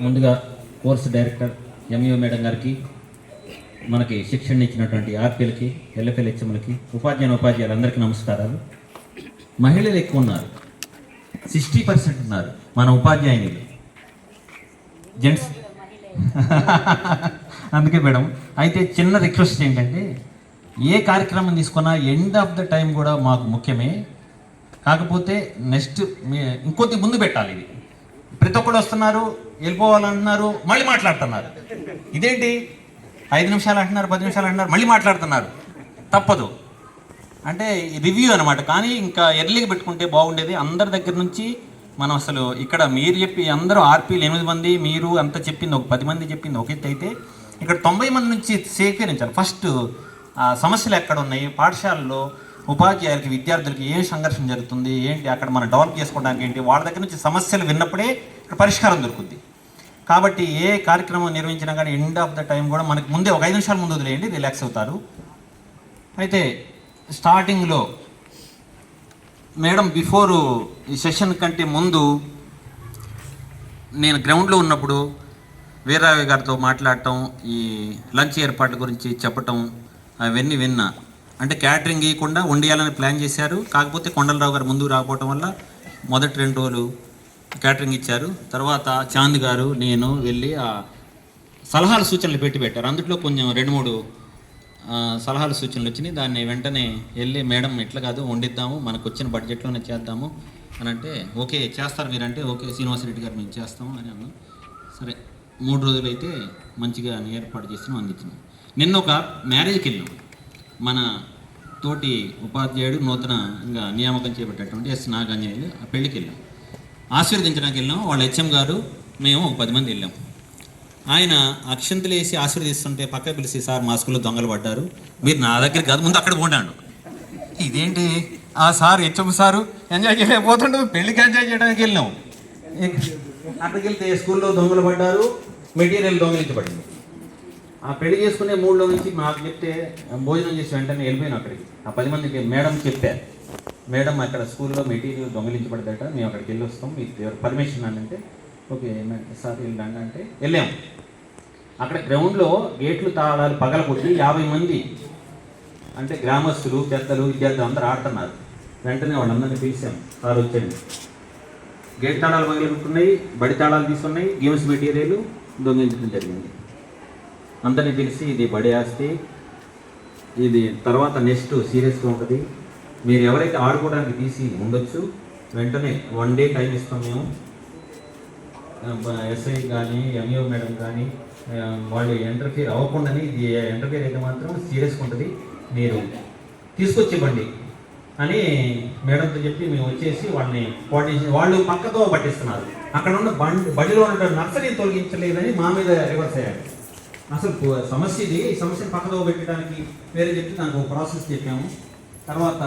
ముందుగా course director MEO madam గారికి మనకి శిక్షణ ఇచ్చినటువంటి ఆర్పీలకి ఎల్ఎఫ్ఎల్ హెచ్ఎంలకి ఉపాధ్యాయ ఉపాధ్యాయులు అందరికీ నమస్కారాలు. మహిళలు ఎక్కువ ఉన్నారు. సిక్స్టీ పర్సెంట్ ఉన్నారు మన ఉపాధ్యాయునిలు జెంట్స్. అందుకే మేడం అయితే చిన్న రిక్వెస్ట్ ఏంటంటే ఏ కార్యక్రమం తీసుకున్నా ఎండ్ ఆఫ్ ద టైం కూడా మాకు ముఖ్యమే. కాకపోతే నెక్స్ట్ ఇంకొద్ది ముందు పెట్టాలి ఇది. ప్రతి ఒక్కరు వస్తున్నారు వెళ్ళిపోవాలంటున్నారు మళ్ళీ మాట్లాడుతున్నారు. ఇదేంటి? ఐదు నిమిషాలు అంటున్నారు పది నిమిషాలు అంటున్నారు మళ్ళీ మాట్లాడుతున్నారు. తప్పదు. అంటే రివ్యూ అనమాట కానీ ఇంకా ఎర్లీగా పెట్టుకుంటే బాగుండేది. అందరి దగ్గర నుంచి మనం అసలు ఇక్కడ మీరు చెప్పి అందరూ ఆర్పీలు ఎనిమిది మంది మీరు అంత చెప్పింది ఒక పది మంది చెప్పింది ఒక ఎత్తు అయితే ఇక్కడ తొంభై మంది నుంచి సేకరించాలి. ఫస్ట్ ఆ సమస్యలు ఎక్కడ ఉన్నాయి? పాఠశాలలో ఉపాధ్యాయులకి విద్యార్థులకి ఏం సంఘర్షణ జరుగుతుంది? ఏంటి? అక్కడ మనం డెవలప్ చేసుకోవడానికి ఏంటి? వాళ్ళ దగ్గర నుంచి సమస్యలు విన్నప్పుడే ఇక్కడ పరిష్కారం దొరుకుద్ది. కాబట్టి ఏ కార్యక్రమం నిర్వహించినా కానీ ఎండ్ ఆఫ్ ద టైం కూడా మనకి ముందే ఒక ఐదు నిమిషాల ముందు వదిలేయండి రిలాక్స్ అవుతారు. అయితే స్టార్టింగ్లో మేడం బిఫోర్ ఈ సెషన్ కంటే ముందు నేను గ్రౌండ్లో ఉన్నప్పుడు వీరరావి గారితో మాట్లాడటం ఈ లంచ్ ఏర్పాట్ల గురించి చెప్పటం అవన్నీ విన్నా. అంటే క్యాటరింగ్ ఇవ్వకుండా వండియాలని ప్లాన్ చేశారు. కాకపోతే కొండలరావు గారు ముందుకు రాకపోవటం వల్ల మొదటి రెండు రోజులు క్యాటరింగ్ ఇచ్చారు. తర్వాత చాంద్ గారు నేను వెళ్ళి ఆ సలహాలు సూచనలు పెట్టి పెట్టారు. అందులో కొంచెం రెండు మూడు సలహాలు సూచనలు వచ్చినాయి. దాన్ని వెంటనే వెళ్ళి మేడం ఇట్లా కాదు వండిద్దాము మనకు వచ్చిన బడ్జెట్లోనే చేద్దాము అని అంటే ఓకే చేస్తారు మీరంటే ఓకే శ్రీనివాసరెడ్డి గారు మేము చేస్తాము అని అన్నాం సరే మూడు రోజులు అయితే మంచిగా ఏర్పాటు చేసినాం అందించినాం. నిన్న ఒక మ్యారేజ్కి వెళ్ళాం మన తోటి ఉపాధ్యాయుడు నూతనంగా నియామకం చేపట్టేటువంటి ఎస్ నాగాంజనేయులు ఆ పెళ్ళికి వెళ్ళాం. ఆశీర్వదించడానికి వెళ్ళాం. వాళ్ళ హెచ్ఎం గారు మేము ఒక పది మంది వెళ్ళాం. ఆయన అక్షంతలు వేసి ఆశీర్వదిస్తుంటే పక్క పిలిచి సార్ మా స్కూల్లో దొంగలు పడ్డారు. మీరు నా దగ్గర కాదు ముందు అక్కడ పోండాడు. ఇదేంటి? ఆ sir H M sir enjoy చేయలేకపోతుండే పెళ్ళికి ఎంజాయ్ చేయడానికి వెళ్ళాం. అక్కడికి వెళ్తే స్కూల్లో దొంగలు పడ్డారు. మెటీరియల్ దొంగలించబడింది. ఆ పెళ్ళి చేసుకునే మూడులో నుంచి మాకు చెప్తే భోజనం చేసి వెంటనే వెళ్ళిపోయాను అక్కడికి. ఆ పది మందికి మేడం చెప్పారు. మేడం అక్కడ స్కూల్లో మెటీరియల్ దొంగిలించబడదట మేము అక్కడికి వెళ్ళి వస్తాం. మీకు పర్మిషన్ అని అంటే ఓకే సార్ వెళ్ళండి అంటే వెళ్ళాం. అక్కడ గ్రౌండ్లో గేట్లు తాళాలు పగల కొట్టి యాభై మంది అంటే గ్రామస్తులు పెద్దలు విద్యార్థులు అందరూ ఆడుతున్నారు. వెంటనే వాళ్ళందరినీ పిలిచాం. సార్ వచ్చండి గేట్ తాళాలు పగలగొట్టున్నాయి బడి తాళాలు తీసుకున్నాయి గేమ్స్ మెటీరియల్ దొంగిలించడం జరిగింది. అందరినీ పిలిచి ఇది బడి ఆస్తి. ఇది తర్వాత నెక్స్ట్ సీరియస్గా ఉంటుంది. మీరు ఎవరైతే ఆడుకోవడానికి తీసి ఉండొచ్చు వెంటనే వన్ డే టైం ఇస్తాం మేము. ఎస్ఐ కానీ ఎంఈఓ మేడం కానీ వాళ్ళు ఎంటర్ఫీర్ అవ్వకుండానే ఇది ఎంటర్ఫీర్ అయితే మాత్రం సీరియస్గా ఉంటుంది. మీరు తీసుకొచ్చివ్వండి అని మేడంతో చెప్పి మేము వచ్చేసి వాళ్ళని కోఆర్డినేషన్ వాళ్ళు పక్కతో పట్టిస్తున్నారు. అక్కడ ఉన్న బండి బడిలో ఉన్న నర్సరీ తొలగించలేదని మా మీద రివర్స్ అయ్యారు. అసలు సమస్య ఇది. ఈ సమస్యను పక్కదో పెట్టడానికి వేరే చెప్పి దానికి ఒక ప్రాసెస్ చెప్పాము. తర్వాత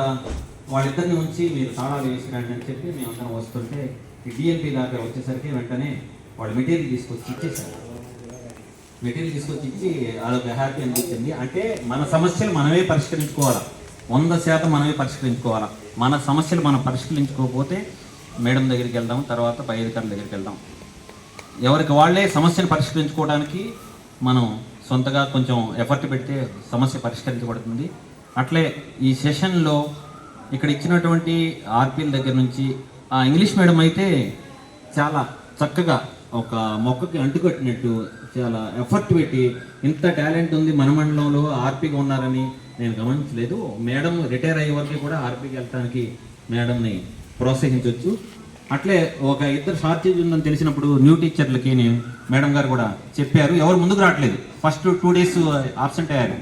వాళ్ళిద్దరిని ఉంచి మీరు తాళాలు వేసిరండి అని చెప్పి మేము అందరం వస్తుంటే ఈ డిఎంపీ దాకా వచ్చేసరికి వెంటనే వాళ్ళు మెటీరియల్ తీసుకొచ్చి ఇచ్చేసారు మెటీరియల్ తీసుకొచ్చి ఇచ్చి అదొక హ్యాపీ అనిపించింది. అంటే మన సమస్యలు మనమే పరిష్కరించుకోవాలా? వంద శాతం మనమే పరిష్కరించుకోవాలా? మన సమస్యలు మనం పరిష్కరించుకోకపోతే మేడం దగ్గరికి వెళ్దాం తర్వాత పై అధికారుల దగ్గరికి వెళ్దాం. ఎవరికి వాళ్ళే సమస్యను పరిష్కరించుకోవడానికి మనం సొంతగా కొంచెం ఎఫర్ట్ పెడితే సమస్య పరిష్కరించబడుతుంది. అట్లే ఈ సెషన్లో ఇక్కడ ఇచ్చినటువంటి ఆర్పీల దగ్గర నుంచి ఆ ఇంగ్లీష్ మీడియం అయితే చాలా చక్కగా ఒక మొక్కకి అంటుకట్టినట్టు చాలా ఎఫర్ట్ పెట్టి ఇంత టాలెంట్ ఉంది మన మండలంలో ఆర్పీగా ఉన్నారని నేను గమనించలేదు. మేడం రిటైర్ అయ్యే వరకు కూడా ఆర్పీకి వెళ్ళడానికి మేడంని ప్రోత్సహించవచ్చు అట్లే ఒక ఇద్దరు షార్టేజ్ ఉందని తెలిసినప్పుడు న్యూ టీచర్లకి నేను మేడం గారు కూడా చెప్పారు. ఎవరు ముందుకు రావట్లేదు. ఫస్ట్ టూ డేస్ ఆబ్సెంట్ అయ్యారు.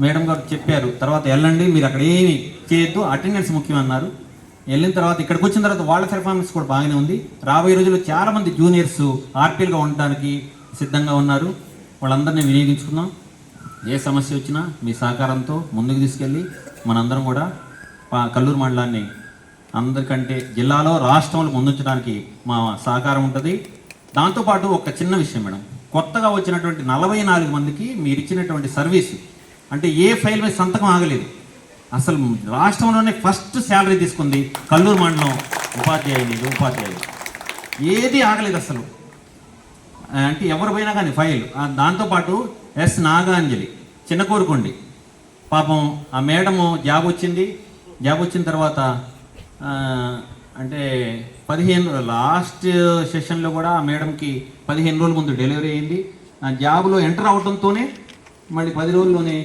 మేడం గారు చెప్పారు తర్వాత వెళ్ళండి మీరు అక్కడ ఏమి చేయొద్దు అటెండెన్స్ ముఖ్యం అన్నారు. వెళ్ళిన తర్వాత ఇక్కడికి వచ్చిన తర్వాత వాళ్ళ పెర్ఫార్మెన్స్ కూడా బాగానే ఉంది. రాబోయే రోజుల్లో చాలా మంది జూనియర్స్ ఆర్పీఎల్గా ఉండడానికి సిద్ధంగా ఉన్నారు. వాళ్ళందరినీ వినియోగించుకుందాం. ఏ సమస్య వచ్చినా మీ సహకారంతో ముందుకు తీసుకెళ్ళి మనందరం కూడా పా- కల్లూరు మండలాన్ని అందరికంటే జిల్లాలో రాష్ట్రంలో ముందుంచడానికి మా సహకారం ఉంటుంది. దాంతోపాటు ఒక చిన్న విషయం మేడం. కొత్తగా వచ్చినటువంటి నలభై నాలుగు మందికి మీరు ఇచ్చినటువంటి సర్వీస్ అంటే ఏ ఫైల్ మీద సంతకం ఆగలేదు. అసలు రాష్ట్రంలోనే ఫస్ట్ శాలరీ తీసుకుంది కల్లూరు మండలం ఉపాధ్యాయుని ఉపాధ్యాయులు. ఏది ఆగలేదు అసలు. అంటే ఎవరు పోయినా కానీ ఫైల్. దాంతోపాటు ఎస్ నాగాంజలి చిన్న కోరుకోండి. పాపం ఆ మేడము జాబ్ వచ్చింది. జాబ్ వచ్చిన తర్వాత అంటే పదిహేను లాస్ట్ సెషన్లో కూడా ఆ మేడంకి పదిహేను రోజుల ముందు డెలివరీ అయింది. ఆ జాబ్లో ఎంటర్ అవడంతోనే మళ్ళీ పది రోజుల్లోనే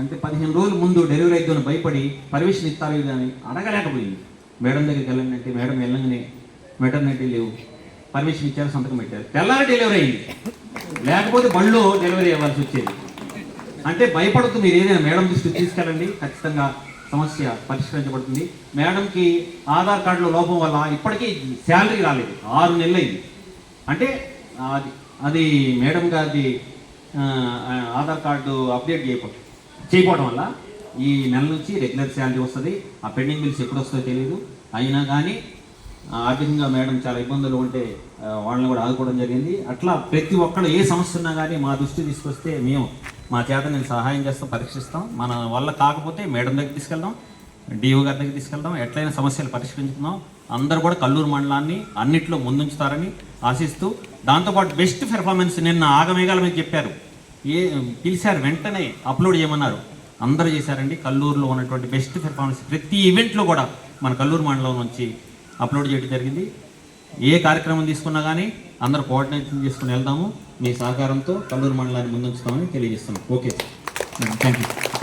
అంటే పదిహేను రోజుల ముందు డెలివరీ అయిద్దని భయపడి పర్మిషన్ ఇస్తారు కానీ అని అడగలేకపోయింది. మేడం దగ్గరికి వెళ్ళండి అంటే మేడం వెళ్ళంగానే మెటర్నిటీ లేవు పర్మిషన్ ఇచ్చారు సంతకం పెట్టారు. తెల్లారి డెలివరీ అయింది. లేకపోతే బళ్ళు డెలివరీ అవ్వాల్సి వచ్చేది. అంటే భయపడుతూ మీరు ఏదైనా మేడం దృష్టికి తీసుకెళ్ళండి. ఖచ్చితంగా సమస్య పరిష్కరించబడుతుంది. మేడంకి ఆధార్ కార్డులో లోపం వల్ల ఇప్పటికీ శాలరీ రాలేదు. ఆరు నెలలు అయింది అంటే అది అది మేడం గారిది ఆధార్ కార్డు అప్డేట్ చేయకపో చేయకపోవడం వల్ల ఈ నెల నుంచి రెగ్యులర్ శాలరీ వస్తుంది. ఆ పెండింగ్ బిల్స్ ఎప్పుడు వస్తుందో తెలియదు అయినా కానీ ఆర్థికంగా మేడం చాలా ఇబ్బందులు ఉంటే వాళ్ళని కూడా ఆదుకోవడం జరిగింది. అట్లా ప్రతి ఒక్కళ్ళు ఏ సమస్య ఉన్నా కానీ మా దృష్టి తీసుకొస్తే మేము మా చేత నేను సహాయం చేస్తాం పరీక్షిస్తాం. మన వల్ల కాకపోతే మేడం దగ్గర తీసుకెళ్దాం డిఓ గారి దగ్గర తీసుకెళ్దాం ఎట్లయినా సమస్యలు పరిష్కరించుకుందాం. అందరూ కూడా కల్లూరు మండలాన్ని అన్నిట్లో ముందుంచుతారని ఆశిస్తూ దాంతోపాటు బెస్ట్ పెర్ఫార్మెన్స్ నిన్న ఆగమేఘాల మీద చెప్పారు. ఏ పిలిచారు వెంటనే అప్లోడ్ చేయమన్నారు. అందరూ చేశారండి. కల్లూరులో ఉన్నటువంటి బెస్ట్ పెర్ఫార్మెన్స్ ప్రతి ఈవెంట్లో కూడా మన కల్లూరు మండలం నుంచి అప్లోడ్ చేయడం జరిగింది. ఏ కార్యక్రమం తీసుకున్నా కానీ అందరూ కోఆర్డినేషన్ చేసుకుని వెళ్దాము. మీ సహకారంతో కల్లూరు మండలాన్ని ముందుంచుతామని తెలియజేస్తున్నాం. ఓకే. Thank you